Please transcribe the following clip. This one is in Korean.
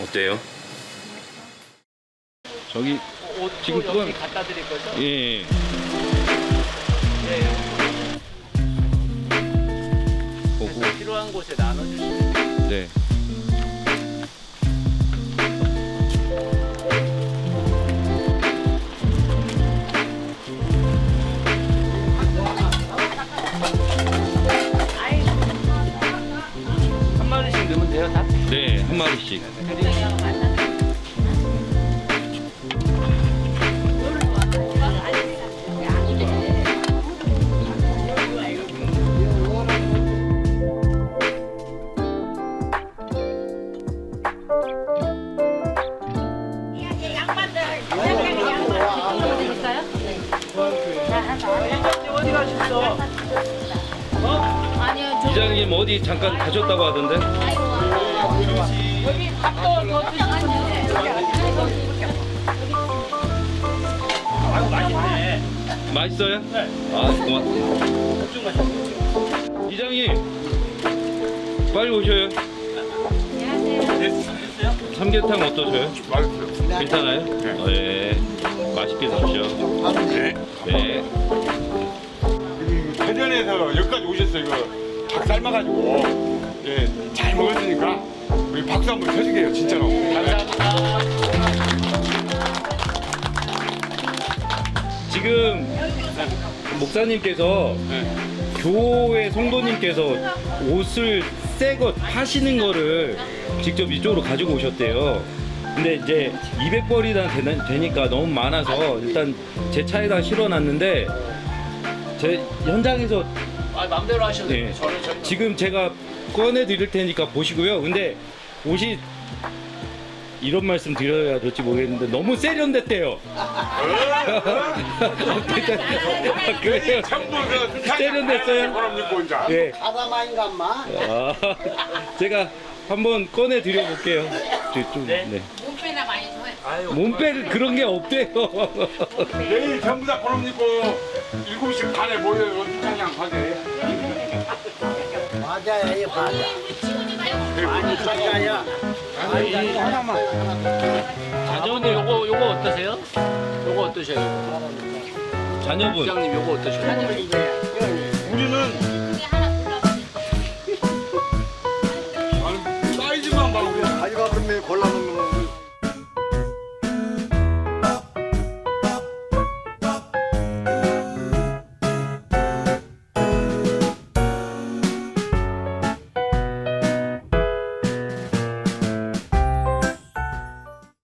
어때요? 저기 옷도 지금 여기 그건- 갖다 드릴 거죠? 예 네. 보고 그래서 필요한 곳에 나눠주시면 네. 한 마리씩 넣으면 돼요, 다? 네, 한 마리씩. 어디 이장님 어디 잠깐 가셨다고 하던데? 맛있네. 맛있어요? 네. 아, 고맙습니다. 엄청 맛있네. 이장님, 빨리 오셔요. 됐어요? 삼계탕 어떠세요? 맛있어요. 괜찮아요? 네. 예. 맛있게 드십시오. 네. 네. 대전에서 여기까지 오셨어요. 이거 닭 삶아가지고 예, 잘 먹었으니까 우리 박수 한번 쳐주게요. 진짜로. 감사합니다. 지금 목사님께서 네. 교회 성도님께서 옷을 새것 파시는 거를 직접 이쪽으로 가지고 오셨대요. 근데 이제 200벌이나 되니까 너무 많아서 일단 제 차에다 실어놨는데 제 현장에서 아, 맘대로 하셔도 돼요. 네. 저는 저희 지금 제가 꺼내 드릴 테니까 보시고요. 근데 옷이 이런 말씀 드려야 될지 모르겠는데 너무 세련됐대요. 그래요. 전부 그 세련됐어요? 그럼 입고 온자. 예. 가다마인가 마 아, 제가 한번 꺼내 드려 볼게요. 좀, 네. 몸빼를 그런 게 없대요. 내일 전부 다 그럼 입고 7시 반에 모여요. 시장장 가게. 맞아야 이 맞아 많이 맞아야 아니 하나만 자녀분 요거 요거 어떠세요? 요거 어떠세요? 요거? 자녀분. 부장님 요거 어떠세요? 우리는